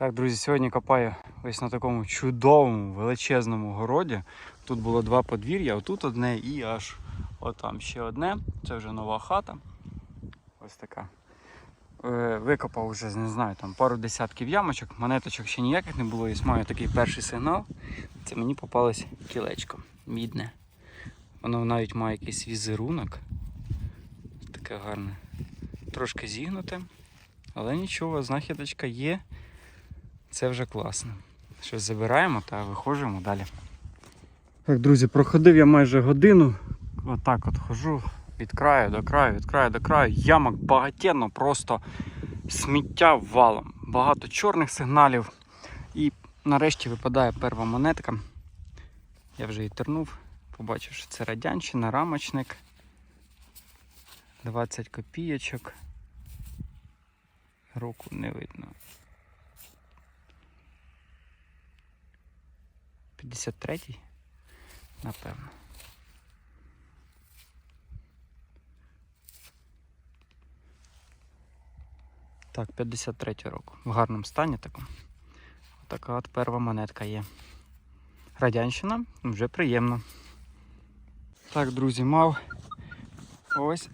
Так, друзі, сьогодні копаю ось на такому чудовому величезному городі. Тут було два подвір'я, отут одне і аж отам ще одне. Це вже нова хата. Ось така. Е, Викопав вже, не знаю, там пару десятків ямочок, монеточок ще ніяких не було. І маю такий перший сигнал. Це мені попалось кілечко мідне. Воно навіть має якийсь візерунок. Таке гарне. Трошки зігнуте. Але нічого, знахідочка є. Це вже класно. Щось забираємо та виходимо далі. Так, друзі, проходив я майже годину. Отак от хожу від краю до краю, від краю до краю. Ямок багатенно, просто сміття валом. Багато чорних сигналів. І нарешті випадає перша монетка. Я вже її тернув. Побачив, що це радянщина, рамочник. 20 копійочок. Року не видно. 53-й, напевно. Так, 53 року. В гарному стані такому. Така от перша монетка є. Радянщина вже приємно. Так, друзі, мав ось,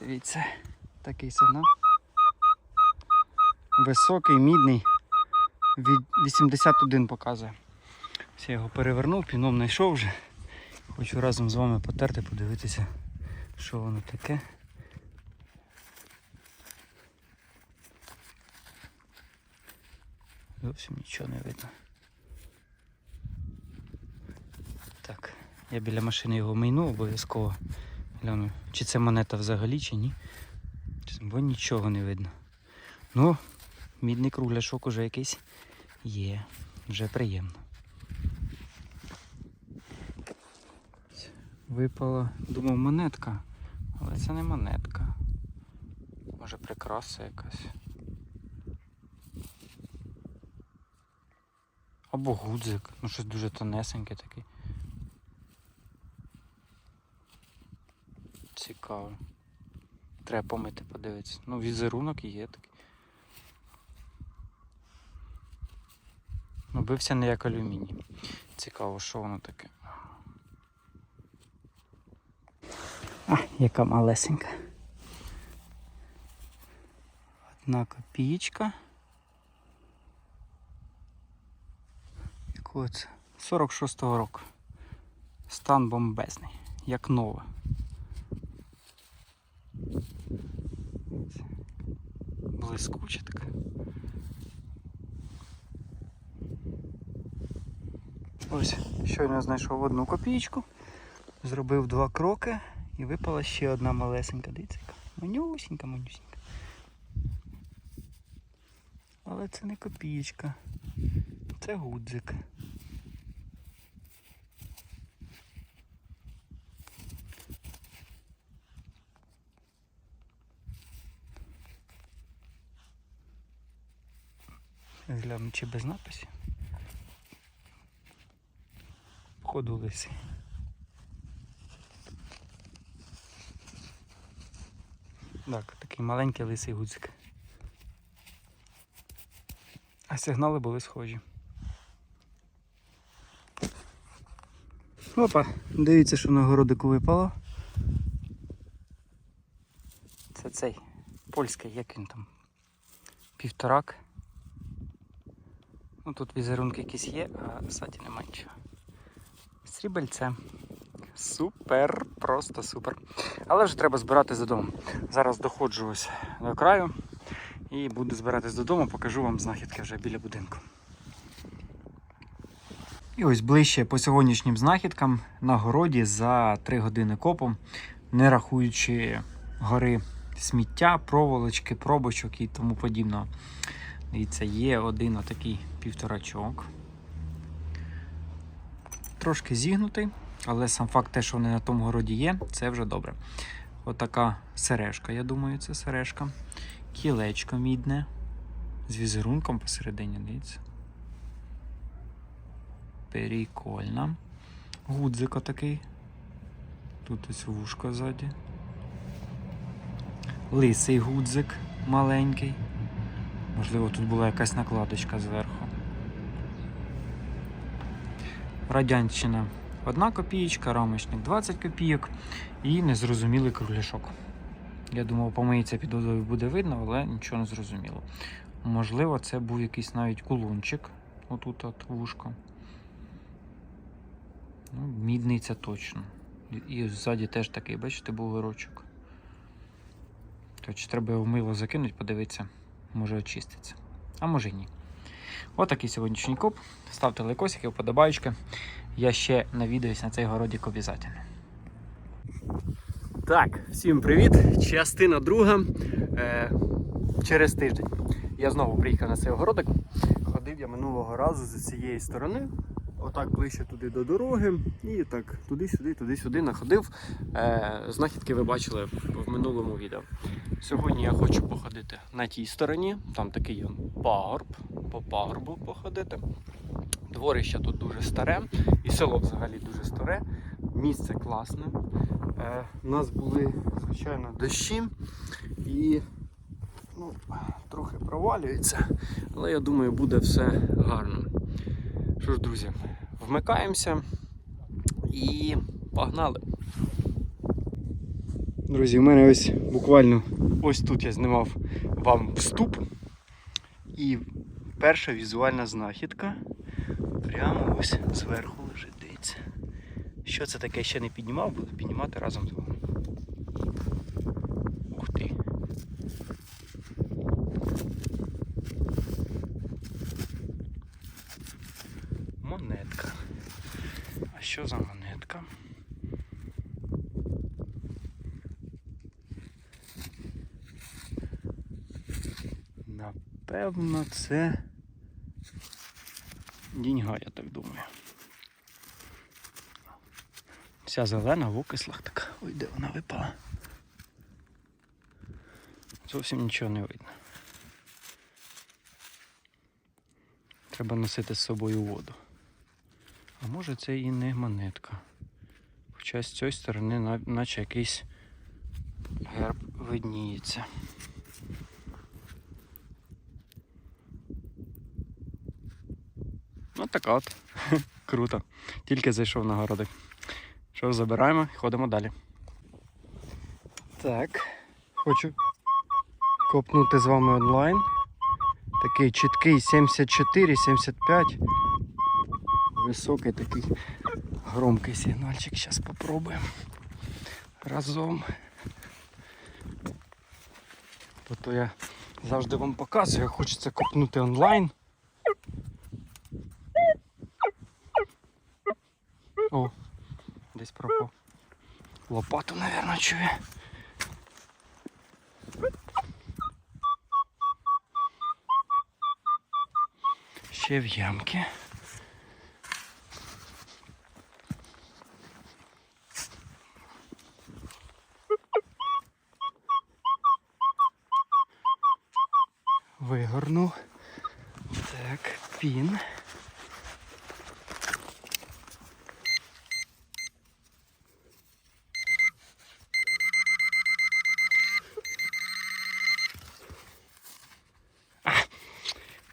дивіться, такий сигнал. Високий, мідний. Від 81 показує. Ось його перевернув, піном знайшов вже. Хочу разом з вами потерти, подивитися, що воно таке. Зовсім нічого не видно. Так, я біля машини його майну обов'язково. Гляну, чи це монета взагалі, чи ні. Бо нічого не видно. Ну, мідний кругляшок уже якийсь є. Вже приємно. Випала, думав, монетка, але це не монетка. Може прикраса якась. Або гудзик, ну щось дуже тонесеньке таке. Цікаво. Треба помити, подивитися. Ну, візерунок є такий. Ну, бився не як алюміній. Цікаво, що воно таке. А, яка малесенька. Одна копієчка. Якого це? 46-го року. Стан бомбезний, як нова. Блискуче така. Ось, щойно знайшов одну копійку, зробив два кроки і випала ще одна малесенька дивіться, яка Манюсінька, манюсінька. Але це не копієчка, це гудзик. Гляну, чи без написів. Походу лисий. Так, такий маленький лисий гудзик. А сигнали були схожі. Опа, дивіться, що на городику випало. Це цей польський, як він там? Півторак. Ну тут візерунки якісь є, а ззаді немає нічого. Срібельце. Супер, просто супер. Але вже треба збиратись додому. Зараз доходжу ось до краю і буду збиратись додому, покажу вам знахідки вже біля будинку. І ось ближче по сьогоднішнім знахідкам на городі за 3 години копом, не рахуючи гори сміття, проволочки, пробочок і тому подібного. Дивіться, є один отакий півторачок. Трошки зігнутий, але сам факт те, що вони на тому городі є, це вже добре. Отака сережка, я думаю, це сережка. Кілечко мідне. З візерунком посередині, дивіться. Прикольно. Гудзик отакий. Тут ось вушко ззаді. Лисий гудзик маленький. Можливо, тут була якась накладочка зверху. Радянщина 1 копієчка, рамочник 20 копійок і незрозумілий кругляшок. Я думав, помиється під водою буде видно, але нічого не зрозуміло. Можливо, це був якийсь навіть кулончик. Отут от вушко. Ну, мідний це точно. І- ззаді теж такий, бачите, був вирочок. То чи треба його в мило закинути, подивитися, може очиститься. А може й ні. Отакий сьогоднішній коп. Ставте лайкосики, вподобайки. Я ще навідаюсь на цей городик обов'язково. Так, всім привіт! Частина друга. Е, через тиждень. Я знову приїхав на цей огородик. Ходив я минулого разу з цієї сторони, отак ближче туди до дороги, і так туди-сюди, туди-сюди находив. Е, знахідки ви бачили в минулому відео. Сьогодні я хочу походити на тій стороні, там такий пагорб, по пагорбу походити. Дворище тут дуже старе, і село взагалі дуже старе. Місце класне. Е, у нас були, звичайно, дощі і ну, трохи провалюється, але я думаю, буде все гарно. Що ж, друзі, вмикаємося і погнали. Друзі, у мене ось буквально ось тут я знімав вам вступ. І перша візуальна знахідка прямо ось зверху лежить. Дивіться. Що це таке ще не піднімав, буду піднімати разом з вами. Ух ти. Монетка. А що за монетка? Напевно, це діньга, я так думаю. Вся зелена в окислах така. Ой, де вона випала. Зовсім нічого не видно. Треба носити з собою воду. А може це і не монетка. Хоча з цієї сторони наче якийсь герб видніється. Ну така от. Круто. Тільки зайшов на городик. Що забираємо і ходимо далі. Так, хочу копнути з вами онлайн. Такий чіткий 74, 75. Високий такий громкий сигнальчик. Зараз попробуємо. Разом. Бо я завжди вам показую, хочеться копнути онлайн. О, десь пропав. Лопату, мабуть, чує. Ще в ямки. Вигорнув. Так, пін.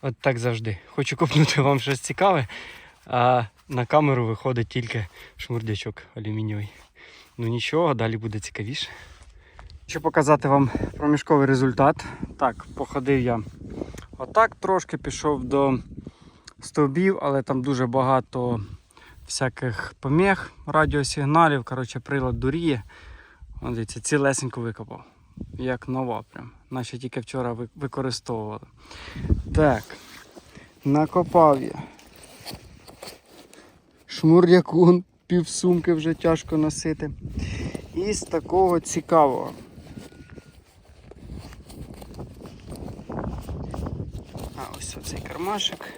От так завжди. Хочу копнути вам щось цікаве, а на камеру виходить тільки шмурдячок алюмінієвий. Ну нічого, далі буде цікавіше. Хочу показати вам проміжковий результат. Так, походив я отак трошки, пішов до стовбів, але там дуже багато всяких поміг, радіосигналів. Коротше, прилад дуріє. Дивіться, цілесенько викопав. Як нова прям. Наче тільки вчора ви- використовували. Так, накопав я. Шмурдякун, півсумки вже тяжко носити. І з такого цікавого. А ось оцей кармашик.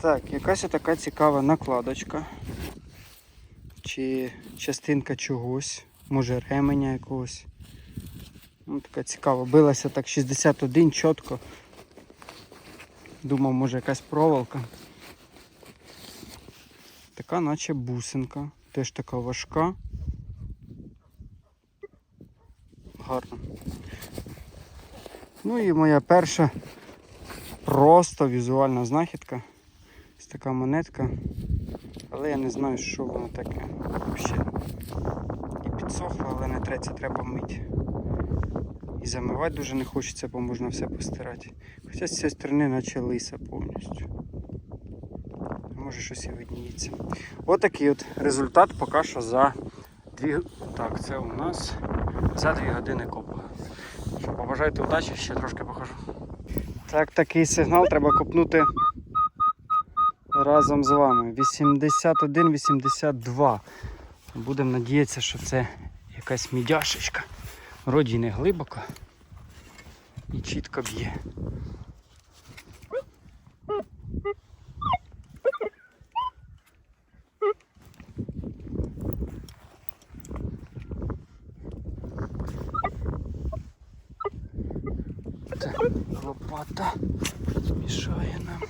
Так, якась така цікава накладочка. Чи частинка чогось, може ременя якогось. Ну, така цікава. Билася так 61 чітко. Думав, може якась проволока. Така наче бусинка. Теж така важка. Гарно. Ну і моя перша просто візуальна знахідка. Ось така монетка. Але я не знаю, що воно таке. Взагалі. Підсохло, але не треба, треба мити. І замивати дуже не хочеться, бо можна все постирати. Хоча з цієї сторони наче лиса повністю. Може щось і видніється. Отакий от результат поки що за дві. Так, це у нас за дві години копу. Що, побажайте удачі, ще трошки покажу. Так, такий сигнал треба копнути разом з вами. 81-82. Будемо надіятися, що це якась мідяшечка. Вроді не глибоко і чітко б'є. Лопата мішає нам.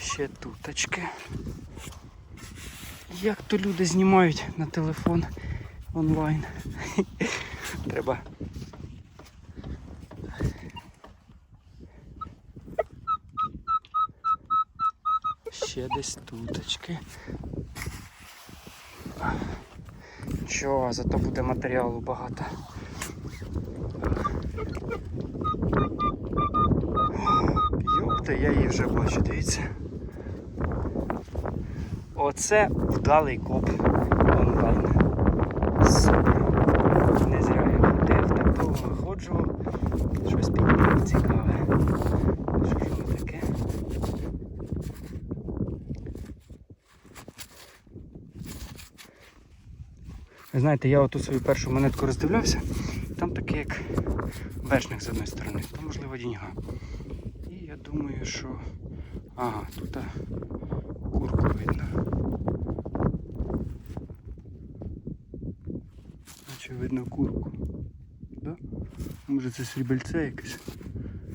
Ще туточки. Як то люди знімають на телефон онлайн. Треба. Ще десь туточки. Нічого, зато буде матеріалу багато. Йопта, я її вже бачу, дивіться. Оце вдалий коп онлайн. Супер. Не зря я ходив, так довго ходжував. Щось підняв цікаве. Що ж воно таке? Ви знаєте, я оту свою першу монетку роздивлявся, там таке як вершник з одної сторони, то можливо діньга. І я думаю, що... Ага, тут курку видно. Наче видно курку. Да? Може це срібельце якесь?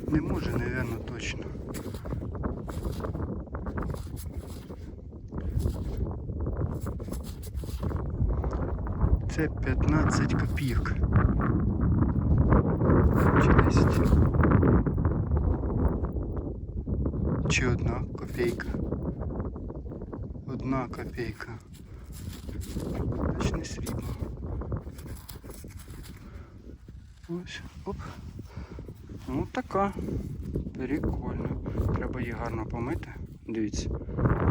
Не може, напевно, точно. Це 15 копійок. Чи 10. Чи одна копійка. Одна копійка. Точне срібло. Ось, оп. Ну така. Прикольно. Треба її гарно помити. Дивіться.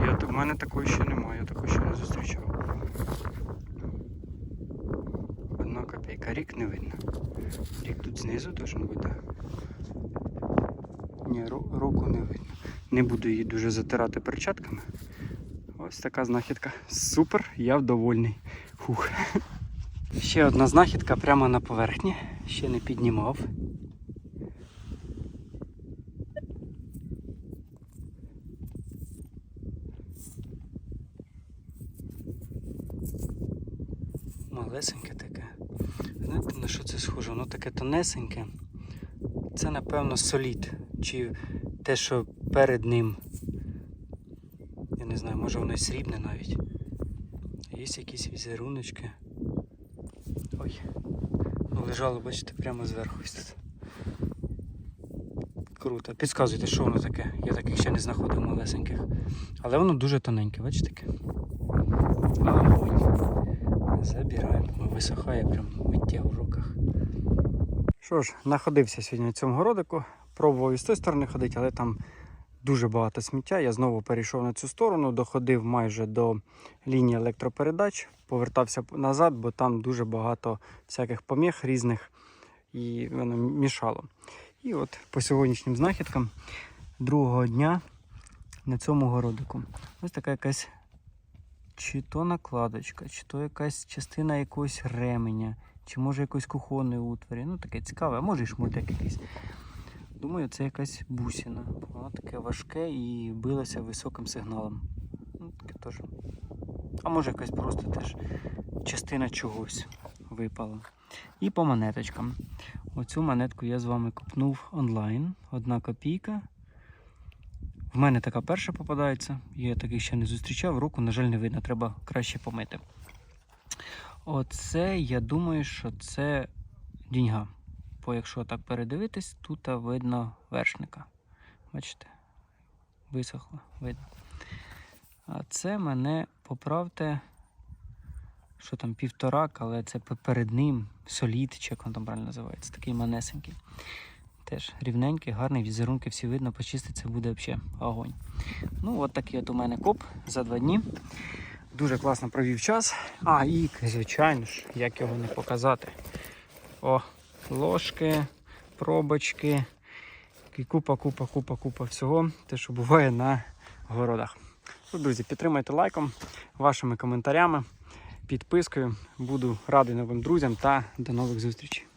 Я, в мене такої ще немає, я такої ще не зустрічав. Одна копійка. Рік не видно. Рік тут знизу должен бути. Ні, року не видно. Не буду її дуже затирати перчатками. Ось така знахідка. Супер, я вдовольний. Фух. Ще одна знахідка прямо на поверхні. Ще не піднімав. Малесеньке таке. Знаєте, на що це схоже? Воно таке тонесеньке. Це, напевно, солід. Чи те, що перед ним. Я не знаю, може воно і срібне навіть. Є якісь візеруночки. Лежало, бачите, прямо зверху ось тут. Круто. Підказуйте, що воно таке. Я таких ще не знаходив малесеньких. Але воно дуже тоненьке, бачите таке? Огонь. Забираємо. Висохає прям миттєво в руках. Що ж, знаходився сьогодні в цьому городику. Пробував і з тої сторони ходити, але там дуже багато сміття. Я знову перейшов на цю сторону, доходив майже до лінії електропередач, повертався назад, бо там дуже багато всяких поміг різних і воно мішало. І от по сьогоднішнім знахідкам другого дня на цьому городику. Ось така якась чи то накладочка, чи то якась частина якогось ременя, чи може якоїсь кухонної утворі. Ну таке цікаве, а може і шмурдяк якийсь. Думаю, це якась бусина. Воно таке важке і билося високим сигналом. Ну, таке теж. А може якась просто теж частина чогось випала. І по монеточкам. Оцю монетку я з вами купнув онлайн. Одна копійка. В мене така перша попадається. Я таких ще не зустрічав. Руку, на жаль, не видно, треба краще помити. Оце, я думаю, що це діньга. Бо якщо так передивитись, тут видно вершника. Бачите? Висохло, видно. А це мене, поправте, що там півторак, але це перед ним солід, чи як він там правильно називається, такий манесенький. Теж рівненький, гарний, візерунки всі видно, почиститься буде взагалі огонь. Ну, от такий от у мене коп за два дні. Дуже класно провів час. А, і, звичайно ж, як його не показати. О, ложки, пробочки. І купа, купа, купа, купа всього, те, що буває на городах. Ну, друзі, підтримайте лайком, вашими коментарями, підпискою. Буду радий новим друзям та до нових зустрічей.